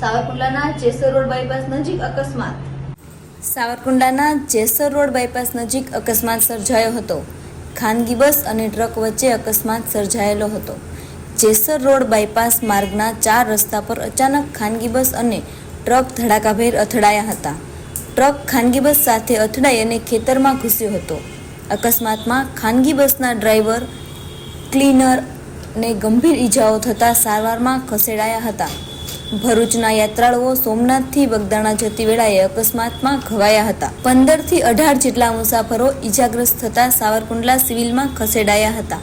સાવરકુંડલાના Jesar road bypass નજીક અકસ્માત. સાવરકુંડલાના Jesar road bypass નજીક અકસ્માત સર્જાયો હતો. ખાનગી બસ અને ટ્રક વચ્ચે અકસ્માત સર્જાયેલો હતો. જેસર રોડ બાયપાસ માર્ગના ચાર રસ્તા પર અચાનક ખાનગી બસ અને ટ્રક ધડાકાભેર અથડાયા હતા. ટ્રક ખાનગી બસ સાથે અથડાઈ અને ખેતરમાં ઘૂસ્યો હતો. અકસ્માતમાં ખાનગી બસના ડ્રાઈવર, ક્લીનર ને ગંભીર ઈજાઓ થતાં સારવારમાં ખસેડાયા હતા. ભરૂચના યાત્રાળુઓ સોમનાથથી બગદાણા જતી વેળાએ અકસ્માતમાં ઘવાયા હતા. પંદરથી અઢાર જેટલા મુસાફરો ઇજાગ્રસ્ત થતા સાવરકુંડલા સિવિલમાં ખસેડાયા હતા.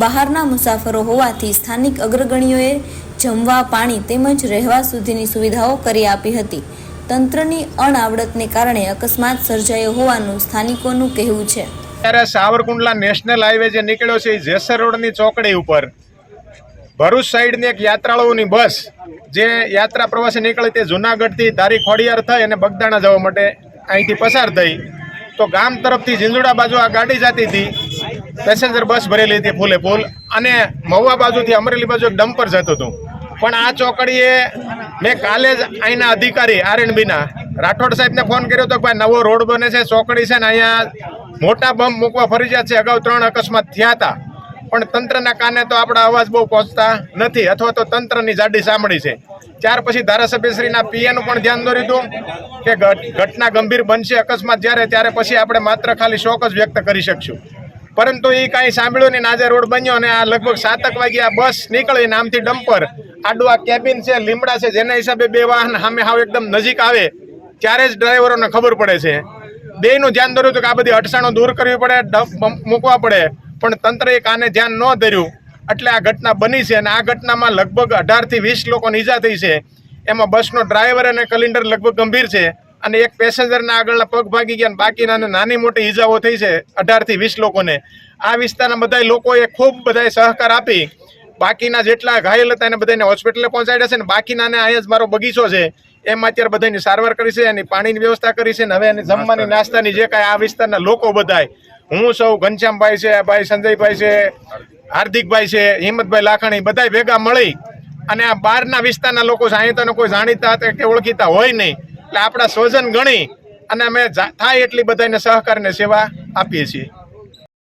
બહારના મુસાફરો હોવાથી સ્થાનિક અગ્રગણીઓએ જમવા, પાણી તેમજ રહેવા સુધીની સુવિધાઓ કરી આપી હતી. તંત્રની અણઆવડતને કારણે અકસ્માત સર્જાયો હોવાનું સ્થાનિકોનું કહેવું છે. ત્યારે સાવરકુંડલા નેશનલ હાઈવે જે નીકળ્યો છે, એ જેસર રોડની ચોકડી ઉપર ભરૂચ સાઈડની એક યાત્રાળુઓની બસ જે યાત્રા પ્રવાસે નીકળી તે જુનાગઢથી ધારી ખોડિયાર થઈ અને બગદાણા જવા માટે અહીંથી પસાર થઈ. તો ગામ તરફથી ઝીંઝુડા બાજુ આ ગાડી જતી હતી. પેસેન્જર બસ ભરેલી હતી ફૂલે ફૂલ અને મહુવા બાજુથી અમરેલી બાજુ એક ડમ્પર જતું હતું. પણ આ ચોકડીએ મેં કાલે જ અહીંના અધિકારી આરએનબીના રાઠોડ સાહેબને ફોન કર્યો હતો કે ભાઈ નવો રોડ બને છે, ચોકડી છે ને અહીંયા મોટા બમ મૂકવા ફરજિયાત છે. અગાઉ ત્રણ અકસ્માત થયા હતા. પણ તંત્રના કાને તો આપણા અવાજ બહુ પહોંચતા નથી, અથવા તો તંત્રની જાડી સાંભળી છે. ત્યાર પછી ધારાસભ્યશ્રીના પીએનું પણ ધ્યાન દોરી દઉં કે ઘટ- ઘટના ગંભીર બનશે અકસ્માત જ્યારે, ત્યારે પછી આપણે માત્ર ખાલી શોક જ વ્યક્ત કરી શકશું. પરંતુ એ કાંઈ સાંભળ્યું નહીં, આજે રોડ બન્યો અને આ લગભગ સાતક વાગે આ બસ નીકળી નામથી ડમ્પર આડું આ કેબિન છે, લીમડા છે, જેના હિસાબે બે વાહન સામે હાવ એકદમ નજીક આવે, ત્યારે જ ડ્રાઈવરોને ખબર પડે છે. બેયનું ધ્યાન દોર્યું હતું કે આ બધી અટસાણો દૂર કરવી પડે મૂકવા પડે. પણ તંત્રએ કાને ધ્યાન ન ધર્યું એટલે આ ઘટના બની છે અને આ ઘટનામાં લગભગ અઢારથી વીસ લોકોને ઈજા થઈ છે. એમાં બસનો ડ્રાઈવર અને કલિન્ડર લગભગ ગંભીર છે અને એક પેસેન્જરના આગળના પગ ભાગી ગયા અને બાકીના નાની મોટી ઈજાઓ થઈ છે અઢારથી વીસ લોકોને. આ વિસ્તારના બધા લોકોએ ખૂબ બધાએ સહકાર આપી. બાકીના જેટલા ઘાયલ હતા એને બધાને હોસ્પિટલે પહોંચાડ્યા છે ને બાકીનાને અહીંયા જ મારો બગીચો છે. એમાં અત્યારે બધાની સારવાર કરી છે એની પાણીની વ્યવસ્થા કરી છે ને હવે એની જમવાની નાસ્તાની જે કાંઈ આ વિસ્તારના લોકો બધાય હું સૌ ઘનશ્યામભાઈ છે ભાઈ સંજયભાઈ છે, હાર્દિકભાઈ છે, હિંમતભાઈ લાખાણી, બધાય ભેગા મળી અને આ બહારના વિસ્તારના લોકો સાહિત્યને કોઈ જાણીતા કે ઓળખીતા હોય નહીં. એટલે આપણા સ્વજન ગણી અને અમે થાય એટલી બધાને સહકારને સેવા આપીએ છીએ.